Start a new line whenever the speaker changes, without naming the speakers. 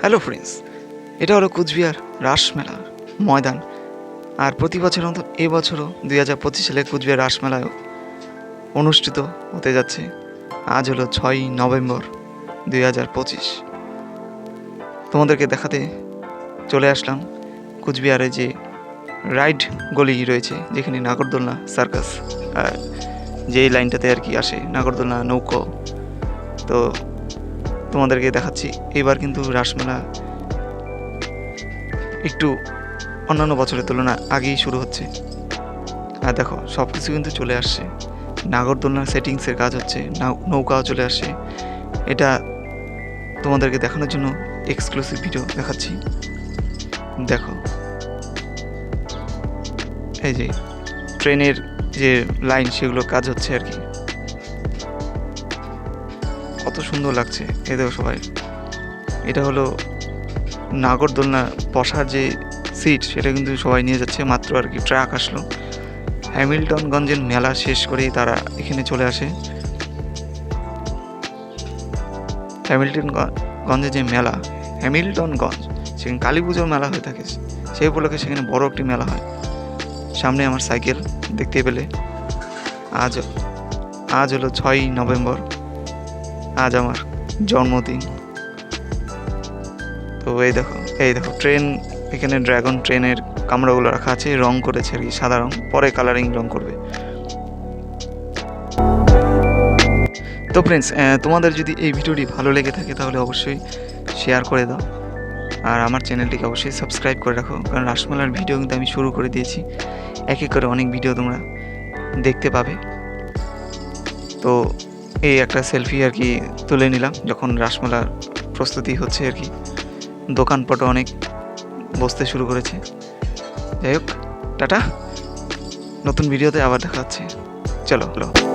Hello friends এটা হলো কুচবিহার রাসমেলার ময়দান। আর প্রতি বছরের মতো এবছরও দুই হাজার পঁচিশ সালে কুচবিহার রাসমেলায় অনুষ্ঠিত হতে যাচ্ছে। আজ হলো ছয়ই নভেম্বর দুই হাজার পঁচিশ। তোমাদেরকে দেখাতে চলে আসলাম কুচবিহারে যে রাইড গলি রয়েছে, যেখানে নাগরদোলনা সার্কাস, আর যেই লাইনটাতে আর কি আসে, নাগরদোলনা নৌকো। তো তোমাদেরকে দেখাচ্ছি। এবার কিন্তু রাসমেলা একটু অন্যান্য বছরের তুলনায় আগেই শুরু হচ্ছে। আর দেখো সব কিছু কিন্তু চলে আসছে। নাগরদোলনার সেটিংসের কাজ হচ্ছে নৌকাও চলে আসছে। এটা তোমাদেরকে দেখানোর জন্য এক্সক্লুসিভ ভিডিও দেখাচ্ছি। দেখো। এই যে, ট্রেনের যে লাইন সেগুলোর কাজ হচ্ছে আর কি। কত সুন্দর লাগছে এ দেখো সবাই। এটা হলো নাগরদোলনা বসার যে সিট সেটা কিন্তু সবাই নিয়ে যাচ্ছে, মাত্র আর কি ট্রাক আসলো। হ্যামিল্টনগঞ্জের মেলা শেষ করেই তারা এখানে চলে আসে। হ্যামিল্টনগঞ্জে যে মেলা, হ্যামিল্টনগঞ্জ, সেখানে কালী পুজোর মেলা হয়ে থাকে। সেই উপলক্ষে সেখানে বড় একটি মেলা হয়। সামনে আমার সাইকেল, দেখতে পেলে। আজ আজ হলো ছয়ই নভেম্বর। আজ আমার জন্মদিন। তো এই দেখো এই দেখো ট্রেন এখানে ড্রাগন ট্রেনের কামড়াগুলো রাখা আছে, রং করেছে আর কি, সাদা রং, পরে কালারিং রং করবে। তো ফ্রেন্ডস তোমাদের যদি এই ভিডিওটি ভালো লেগে থাকে তাহলে অবশ্যই শেয়ার করে দাও। আর আমার চ্যানেলটিকে অবশ্যই সাবস্ক্রাইব করে রাখো, কারণ রাসমেলার ভিডিও কিন্তু আমি শুরু করে দিয়েছি। এক এক করে অনেক ভিডিও তোমরা দেখতে পাবে। তো এই একটা সেলফি আর কি তুলে নিলাম, যখন রাসমেলার প্রস্তুতি হচ্ছে আর কি। দোকানপাটও অনেক বসতে শুরু করেছে। যাই হোক, টাটা। নতুন ভিডিওতে আবার দেখা হচ্ছে। চলো হলো